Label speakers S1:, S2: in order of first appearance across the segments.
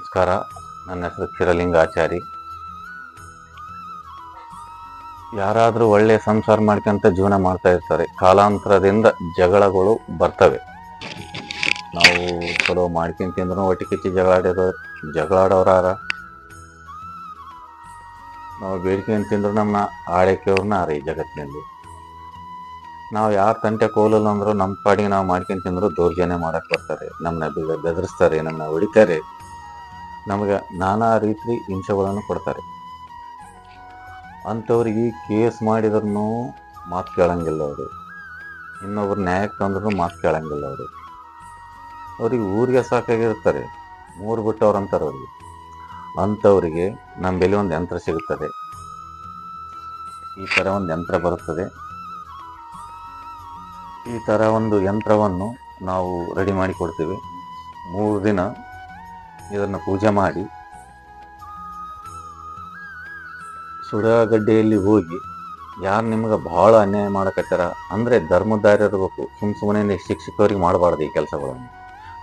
S1: ನಮಸ್ಕಾರ. ನನ್ನ ಹೆಸರು ಕ್ಷೀರಲಿಂಗಾಚಾರಿ ಯಾರಾದರೂ ಒಳ್ಳೆಯ ಸಂಸಾರ ಮಾಡ್ಕೊಂತ ಜೀವನ ಮಾಡ್ತಾ ಇರ್ತಾರೆ. ಕಾಲಾಂತರದಿಂದ ಜಗಳಗಳು ಬರ್ತವೆ. ನಾವು ಚಲೋ ಮಾಡ್ಕೊಂತ ತಿಂದ್ರೂ ಒಟ್ಟಿ ಕಿಚ್ಚಿ ಜಗಳಾಡಿರೋ ಜಗಳಾಡೋರಾರ ನಾವು ಬೇಡಿಕೆ ತಿಂದ್ರು ನಮ್ಮನ್ನ ಆಳೈಕೆಯವ್ರನ್ನ ಆರ ಈ ಜಗತ್ತಿನಲ್ಲಿ. ನಾವು ಯಾರ ತಂಟೆ ಕೋಲಲ್ಲ ಅಂದ್ರೂ ನಮ್ಮ ಪಾಡಿಗೆ ನಾವು ಮಾಡ್ಕೊಂಡ್ ತಿಂದ್ರು ದೌರ್ಜನ್ಯ ಮಾಡಕ್ಕೆ ಬರ್ತಾರೆ. ನಮ್ಮನ್ನ ಬೆದ ಬೆದರಿಸ್ತಾರೆ ನಮ್ಮನ್ನ ಹೊಡಿತಾರೆ. ನಮಗೆ ನಾನಾ ರೀತಿ ಹಿಂಸೆಗಳನ್ನು ಕೊಡ್ತಾರೆ. ಅಂಥವ್ರಿಗೆ ಕೇಸ್ ಮಾಡಿದ್ರೂ ಮಾತು ಕೇಳಂಗಿಲ್ಲ ಅವರು. ಇನ್ನೊಬ್ರು ನ್ಯಾಯಕ್ಕೆ ತಂದ್ರೂ ಮಾತು ಕೇಳಂಗಿಲ್ಲ ಅವರು. ಅವ್ರಿಗೆ ಊರಿಗೆ ಸಾಕಾಗಿರ್ತಾರೆ. ಮೂರು ಬಿಟ್ಟವ್ರು ಅಂತಾರೆ ಅವ್ರಿಗೆ. ಅಂಥವರಿಗೆ ನಮ್ಮ ಬೆಲೆ ಒಂದು ಯಂತ್ರ ಸಿಗುತ್ತದೆ. ಈ ಥರ ಒಂದು ಯಂತ್ರ ಬರುತ್ತದೆ. ಈ ಥರ ಒಂದು ಯಂತ್ರವನ್ನು ನಾವು ರೆಡಿ ಮಾಡಿ ಕೊಡ್ತೀವಿ. ಮೂರು ದಿನ ಇದನ್ನು ಪೂಜೆ ಮಾಡಿ ಸುಡಗಡ್ಡೆಯಲ್ಲಿ ಹೋಗಿ ಯಾರು ನಿಮ್ಗೆ ಭಾಳ ಅನ್ಯಾಯ ಮಾಡಕತ್ತಾರ ಅಂದರೆ ಧರ್ಮದಾರಿ ಇರಬೇಕು ಸುಮ್ಮ ಸುಮ್ಮನೆ ಶಿಕ್ಷಕರಿಗೆ ಮಾಡಬಾರ್ದು ಈ ಕೆಲಸಗಳನ್ನು.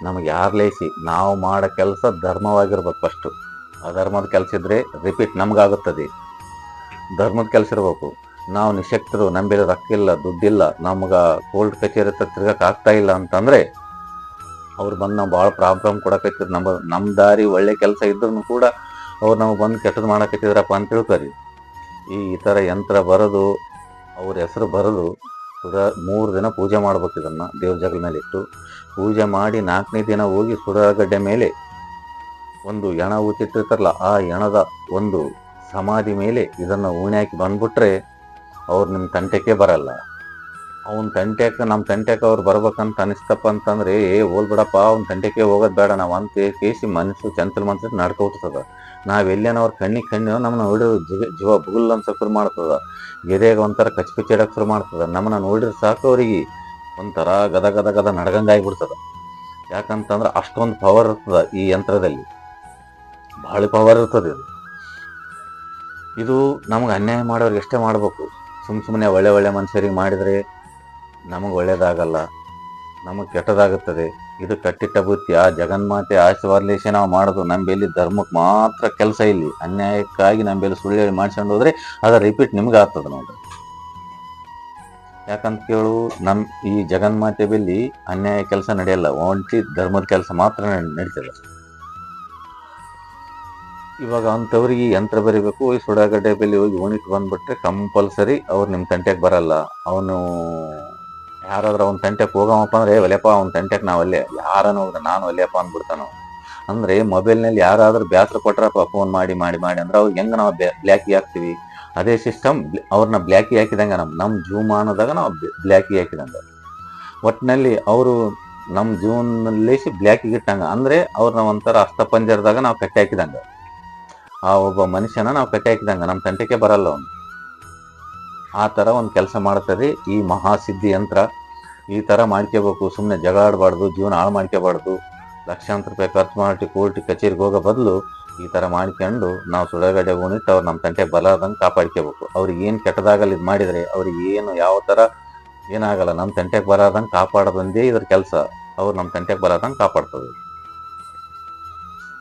S1: ನಮಗೆ ಯಾರು ಲೇಸಿ, ನಾವು ಮಾಡೋ ಕೆಲಸ ಧರ್ಮವಾಗಿರ್ಬೇಕು ಫಸ್ಟು ಅಧರ್ಮದ ಕೆಲಸ ಇದ್ದರೆ ರಿಪೀಟ್ ನಮಗಾಗುತ್ತದೆ. ಧರ್ಮದ ಕೆಲಸ ಇರಬೇಕು. ನಾವು ನಿಶಕ್ತರು, ನಂಬಿರೋ ರೊಕ್ಕ ಇಲ್ಲ ದುಡ್ಡಿಲ್ಲ, ನಮ್ಗೆ ಕೋರ್ಟ್ ಕಚೇರಿ ಹತ್ರ ತಿರ್ಗಕ್ಕೆ ಆಗ್ತಾ ಇಲ್ಲ ಅಂತಂದ್ರೆ ಅವ್ರು ಬಂದು ನಾವು ಭಾಳ ಪ್ರಾಬ್ಲಮ್ ಕೊಡಕತ್ತಿದ್ರು. ನಮ್ಮ ನಮ್ಮ ದಾರಿ ಒಳ್ಳೆ ಕೆಲಸ ಇದ್ರೂ ಕೂಡ ಅವ್ರು ನಾವು ಬಂದು ಕೆಟ್ಟದ್ದು ಮಾಡಕತ್ತಿದ್ರಪ್ಪ ಅಂತ ತಿಳ್ಕೊರಿ. ಈ ಥರ ಯಂತ್ರ ಬರೆದು, ಅವ್ರ ಹೆಸರು ಬರೆದು ಸುಧಾ ಮೂರು ದಿನ ಪೂಜೆ ಮಾಡ್ಬೇಕು ಇದನ್ನು ದೇವ್ರ ಜಗಲ ಮೇಲೆ ಇಟ್ಟು. ಪೂಜೆ ಮಾಡಿ ನಾಲ್ಕನೇ ದಿನ ಹೋಗಿ ಸುಡಗಡ್ಡೆ ಮೇಲೆ ಒಂದು ಎಣ ಊತಿಟ್ಟಿರ್ತಾರಲ್ಲ, ಆ ಎಣದ ಒಂದು ಸಮಾಧಿ ಮೇಲೆ ಇದನ್ನು ಉಣೆ ಹಾಕಿ ಬಂದ್ಬಿಟ್ರೆ ಅವ್ರು ನಿಮ್ಮ ತಂಟೆಗೆ ಬರಲ್ಲ. ಅವ್ನ ತಂಟೆಕ ನಮ್ಮ ತಂಟೆಕ ಅವ್ರು ಬರ್ಬೇಕಂತ ಅನಿಸ್ತಪ್ಪ ಅಂತಂದ್ರೆ, ಏ ಹೋಲ್ ಬಿಡಪ್ಪ, ಅವ್ನ ತಂಟೆಕ್ಕೆ ಹೋಗೋದು ಬೇಡ, ನಾವು ಅಂತ ಕೇಸಿ ಮನಸ್ಸು ಚಂತಲ್ ಮನಸ್ಸು ನಡ್ಕೊಬಿಡ್ತದ ನಾವ್ ಎಲ್ಲೇನೋ ಅವ್ರ ಕಣ್ಣಿಗೆ ಕಣ್ಣು ನಮ್ಮನ್ನ ನೋಡಿ ಜೀವ ಬುಗುಲ್ ಅಂತ ಶುರು ಮಾಡ್ತದ. ಗೆರೆಯಾಗ ಒಂಥರ ಕಚ್ ಕಚ್ಚಿಡಕ್ ಶುರು ಮಾಡ್ತದ. ನಮ್ಮನ್ನ ನೋಡಿದ್ರೆ ಸಾಕು ಅವ್ರಿಗೆ. ಒಂಥರ ಗದ ಗದ ಗದ ನಡಗಂಗ ಆಗ್ಬಿಡ್ತದ. ಯಾಕಂತಂದ್ರೆ ಅಷ್ಟೊಂದು ಪವರ್ ಇರ್ತದ ಈ ಯಂತ್ರದಲ್ಲಿ. ಬಹಳ ಪವರ್ ಇರ್ತದೆ ಇದು. ಇದು ನಮ್ಗೆ ಅನ್ಯಾಯ ಮಾಡೋರಿಗೆ ಎಷ್ಟೇ ಮಾಡ್ಬೇಕು. ಸುಮ್ ಸುಮ್ಮನೆ ಒಳ್ಳೆ ಒಳ್ಳೆ ಮನುಷ್ಯರಿಗೆ ಮಾಡಿದರೆ ನಮಗೆ ಒಳ್ಳೇದಾಗಲ್ಲ, ನಮಗೆ ಕೆಟ್ಟದಾಗುತ್ತದೆ. ಇದು ಕಟ್ಟಿಟ್ಟ ಬುತ್ತಿ, ಆ ಜಗನ್ಮಾತೆ ಆಶೀರ್ವಾದಲೇಶೆ ನಾವು ಮಾಡೋದು. ನಂಬೆಲ್ಲಿ ಧರ್ಮಕ್ಕೆ ಮಾತ್ರ ಕೆಲಸ ಇಲ್ಲಿ. ಅನ್ಯಾಯಕ್ಕಾಗಿ ನಂಬೆಲ್ಲಿ ಸುಳ್ಳು ಹೇಳಿ ಮಾಡ್ಸ್ಕೊಂಡು ಹೋದ್ರೆ ಅದರ ರಿಪೀಟ್ ನಿಮ್ಗೆ ಆಗ್ತದೆ ನೋಡಿ ಯಾಕಂತ ಕೇಳು ನಮ್ಮ ಈ ಜಗನ್ಮಾತೆ ಬೆಲ್ಲಿ ಅನ್ಯಾಯ ಕೆಲಸ ನಡೆಯಲ್ಲ. ಒಂಟಿ ಧರ್ಮದ ಕೆಲಸ ಮಾತ್ರ ನಡ್- ನಡೀತದೆ. ಇವಾಗ ಅಂಥವ್ರಿಗೆ ಯಂತ್ರ ಬರಿಬೇಕು. ಈ ಸುಡಾಗಡ್ಡೆ ಬೆಲ್ಲಿ ಹೋಗಿ ಉಣಿಟ್ ಬಂದ್ಬಿಟ್ರೆ ಕಂಪಲ್ಸರಿ ಅವ್ರು ನಿಮ್ಮ ತಂಟೆಗೆ ಬರಲ್ಲ. ಅವನು ಯಾರಾದ್ರೂ ಅವ್ನ ತಂಟೆಕ್ ಹೋಗವಪ್ಪ ಅಂದ್ರೆ "ಏ, ಒಲೆಪ್ಪ ಅವ್ನ ತಂಟೆಗೆ ನಾವು ಅಲ್ಲೇ ಯಾರನ್ನ ಹೋದ್ರೆ ನಾನು ಒಲೆಯಪ್ಪ ಅಂದ್ಬಿಡ್ತಾನೋ? ಅಂದ್ರೆ ಮೊಬೈಲ್ನಲ್ಲಿ ಯಾರಾದ್ರೂ ಬ್ಯಾಸ್ರ ಕೊಟ್ರಪ್ಪ ಫೋನ್ ಮಾಡಿ ಮಾಡಿ ಮಾಡಿ ಅಂದ್ರೆ ಅವ್ರಿಗೆ ಹೆಂಗ ನಾವು ಬ್ಲ್ಯಾಕಿ ಹಾಕ್ತಿವಿ ಅದೇ ಸಿಸ್ಟಮ್ ಅವ್ರನ್ನ ಬ್ಲ್ಯಾಕಿ ಹಾಕಿದಂಗ ನಮ್ ನಮ್ಮ ಜೀವಮಾನದಾಗ ನಾವು ಬ್ಲ್ಯಾಕಿ ಹಾಕಿದಂಗ. ಒಟ್ಟಿನಲ್ಲಿ ಅವರು ನಮ್ಮ ಜೀವನದಲ್ಲಿ ಬ್ಲ್ಯಾಕಿಗೆ ಇಟ್ಟಂಗ. ಅಂದ್ರೆ ಅವ್ರನ್ನ ಒಂಥರ ಅಸ್ತಪಂಜರದಾಗ ನಾವು ಕಟ್ಟಿ ಹಾಕಿದಂಗ. ಆ ಒಬ್ಬ ಮನುಷ್ಯನ ನಾವು ಕಟ್ಟಿ ಹಾಕಿದಂಗ. ನಮ್ಮ ತಂಟೆಗೆ ಬರಲ್ಲ ಅವನು. ಆ ಥರ ಒಂದು ಕೆಲಸ ಮಾಡ್ತದೆ ಈ ಮಹಾಸಿದ್ಧಿ ಯಂತ್ರ ಈ ಥರ ಮಾಡ್ಕೋಬೇಕು. ಸುಮ್ಮನೆ ಜಗಳಾಡಬಾರ್ದು ಜೀವನ ಹಾಳು ಮಾಡ್ಕೋಬಾರ್ದು. ಲಕ್ಷಾಂತರ ರೂಪಾಯಿ ಖರ್ಚು ಮಾಡಿ ಕೋರ್ಟ್ ಕಚೇರಿಗೆ ಹೋಗೋ ಬದಲು ಈ ಥರ ಮಾಡ್ಕೊಂಡು ನಾವು ಸುಡಗಡೆ ಉಣಿಟ್ಟು ಅವ್ರು ನಮ್ಮ ತಂಟೆ ಬಲಾರ್ದಂಗೆ ಕಾಪಾಡ್ಕೋಬೇಕು. ಅವ್ರಿಗೆ ಏನು ಕೆಟ್ಟದಾಗಲ್ಲ ಇದು ಮಾಡಿದರೆ, ಅವ್ರಿಗೆ ಏನು ಯಾವ ಥರ ಏನಾಗಲ್ಲ. ನಮ್ಮ ತಂಟೆಗೆ ಬರಾದಂಗೆ ಕಾಪಾಡೋದೊಂದೇ ಇದ್ರ ಕೆಲಸ. ಅವ್ರು ನಮ್ಮ ತಂಟೆಗೆ ಬರಾದಂಗೆ ಕಾಪಾಡ್ತದೆ.